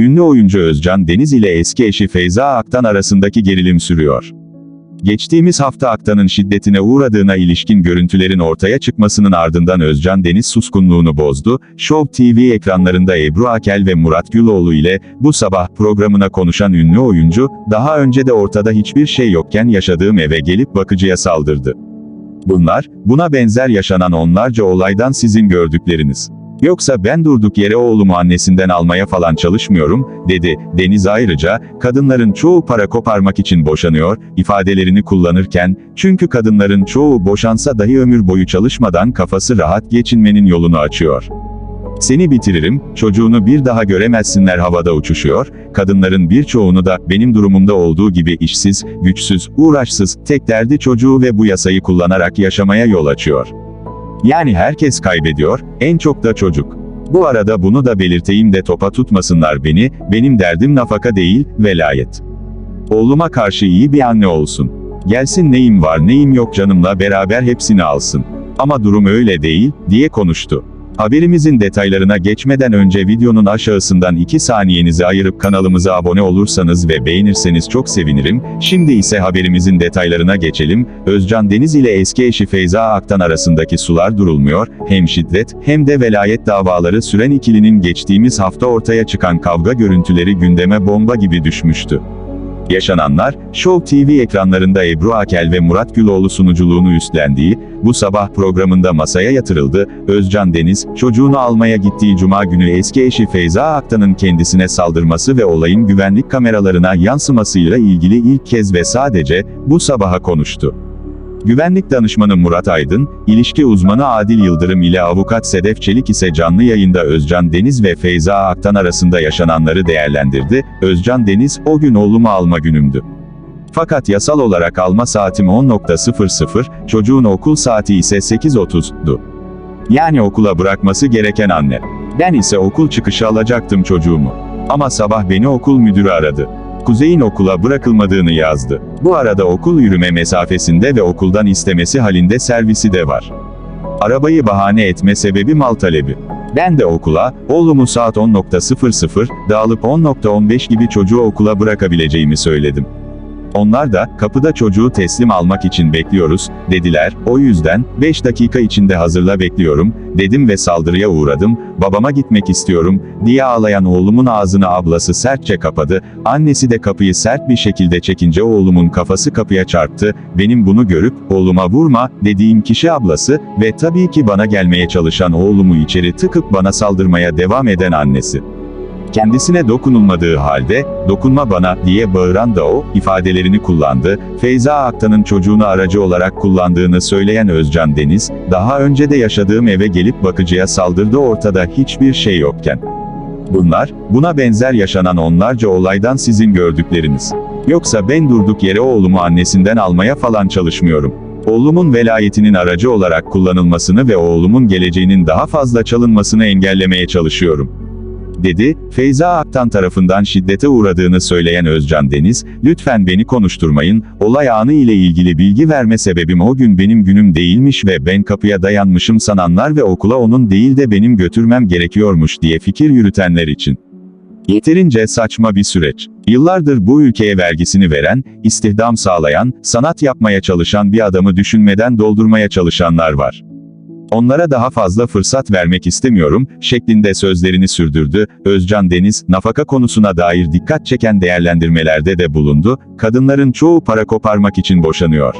ünlü oyuncu Özcan Deniz ile eski eşi Feyza Aktan arasındaki gerilim sürüyor. Geçtiğimiz hafta Aktan'ın şiddetine uğradığına ilişkin görüntülerin ortaya çıkmasının ardından Özcan Deniz suskunluğunu bozdu. Show TV ekranlarında Ebru Akel ve Murat Güloğlu ile bu sabah programına konuşan ünlü oyuncu, daha önce de ortada hiçbir şey yokken yaşadığım eve gelip bakıcıya saldırdı. Bunlar, buna benzer yaşanan onlarca olaydan sizin gördükleriniz. Yoksa ben durduk yere oğlumu annesinden almaya falan çalışmıyorum, dedi. Deniz ayrıca, kadınların çoğu para koparmak için boşanıyor, ifadelerini kullanırken, çünkü kadınların çoğu boşansa dahi ömür boyu çalışmadan kafası rahat geçinmenin yolunu açıyor. Seni bitiririm, çocuğunu bir daha göremezsinler havada uçuşuyor, kadınların birçoğunu da benim durumumda olduğu gibi işsiz, güçsüz, uğraşsız, tek derdi çocuğu ve bu yasayı kullanarak yaşamaya yol açıyor. Yani herkes kaybediyor, en çok da çocuk. Bu arada bunu da belirteyim de topa tutmasınlar beni, benim derdim nafaka değil, velayet. Oğluma karşı iyi bir anne olsun. Gelsin neyim var neyim yok canımla beraber hepsini alsın. Ama durum öyle değil, diye konuştu. Haberimizin detaylarına geçmeden önce videonun aşağısından 2 saniyenizi ayırıp kanalımıza abone olursanız ve beğenirseniz çok sevinirim. Şimdi ise haberimizin detaylarına geçelim. Özcan Deniz ile eski eşi Feyza Aktan arasındaki sular durulmuyor. Hem şiddet hem de velayet davaları süren ikilinin geçtiğimiz hafta ortaya çıkan kavga görüntüleri gündeme bomba gibi düşmüştü. Yaşananlar, Show TV ekranlarında Ebru Akel ve Murat Güloğlu sunuculuğunu üstlendiği, bu sabah programında masaya yatırıldı, Özcan Deniz, çocuğunu almaya gittiği cuma günü eski eşi Feyza Aktan'ın kendisine saldırması ve olayın güvenlik kameralarına yansımasıyla ilgili ilk kez ve sadece, bu sabaha konuştu. Güvenlik danışmanı Murat Aydın, ilişki uzmanı Adil Yıldırım ile avukat Sedef Çelik ise canlı yayında Özcan Deniz ve Feyza Aktan arasında yaşananları değerlendirdi. Özcan Deniz, o gün oğlumu alma günümdü. Fakat yasal olarak alma saatim 10.00, çocuğun okul saati ise 8.30'du. Yani okula bırakması gereken anne. Ben ise okul çıkışı alacaktım çocuğumu. Ama sabah beni okul müdürü aradı. Kuzey'in okula bırakılmadığını yazdı. Bu arada okul yürüme mesafesinde ve okuldan istemesi halinde servisi de var. Arabayı bahane etme sebebi mal talebi. Ben de okula, oğlumu saat 10.00, dağılıp 10.15 gibi çocuğu okula bırakabileceğimi söyledim. Onlar da, kapıda çocuğu teslim almak için bekliyoruz, dediler, o yüzden, 5 dakika içinde hazırla bekliyorum, dedim ve saldırıya uğradım, babama gitmek istiyorum, diye ağlayan oğlumun ağzını ablası sertçe kapadı, annesi de kapıyı sert bir şekilde çekince oğlumun kafası kapıya çarptı, benim bunu görüp, oğluma vurma, dediğim kişi ablası, ve tabii ki bana gelmeye çalışan oğlumu içeri tıkıp bana saldırmaya devam eden annesi. Kendisine dokunulmadığı halde, dokunma bana, diye bağıran da o, ifadelerini kullandı. Feyza Aktan'ın çocuğunu aracı olarak kullandığını söyleyen Özcan Deniz, daha önce de yaşadığım eve gelip bakıcıya saldırdı ortada hiçbir şey yokken. Bunlar, buna benzer yaşanan onlarca olaydan sizin gördükleriniz. Yoksa ben durduk yere oğlumu annesinden almaya falan çalışmıyorum. Oğlumun velayetinin aracı olarak kullanılmasını ve oğlumun geleceğinin daha fazla çalınmasını engellemeye çalışıyorum dedi, Feyza Aktan tarafından şiddete uğradığını söyleyen Özcan Deniz, lütfen beni konuşturmayın, olay anı ile ilgili bilgi verme sebebim o gün benim günüm değilmiş ve ben kapıya dayanmışım sananlar ve okula onun değil de benim götürmem gerekiyormuş diye fikir yürütenler için. Yeterince saçma bir süreç. Yıllardır bu ülkeye vergisini veren, istihdam sağlayan, sanat yapmaya çalışan bir adamı düşünmeden doldurmaya çalışanlar var. Onlara daha fazla fırsat vermek istemiyorum, şeklinde sözlerini sürdürdü. Özcan Deniz, nafaka konusuna dair dikkat çeken değerlendirmelerde de bulundu, kadınların çoğu para koparmak için boşanıyor.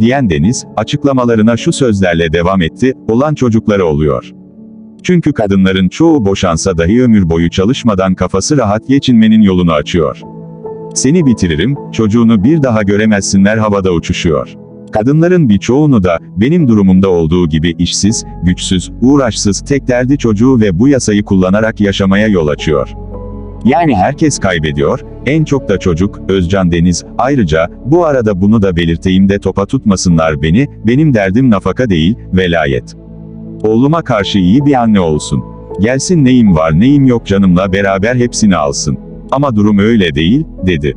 Diyen Deniz, açıklamalarına şu sözlerle devam etti, olan çocukları oluyor. Çünkü kadınların çoğu boşansa dahi ömür boyu çalışmadan kafası rahat geçinmenin yolunu açıyor. Seni bitiririm, çocuğunu bir daha göremezsinler havada uçuşuyor. Kadınların birçoğunu da, benim durumumda olduğu gibi işsiz, güçsüz, uğraşsız, tek derdi çocuğu ve bu yasayı kullanarak yaşamaya yol açıyor. Yani herkes kaybediyor, en çok da çocuk, Özcan Deniz, ayrıca, bu arada bunu da belirteyim de topa tutmasınlar beni, benim derdim nafaka değil, velayet. Oğluma karşı iyi bir anne olsun. Gelsin neyim var neyim yok canımla beraber hepsini alsın. Ama durum öyle değil, dedi.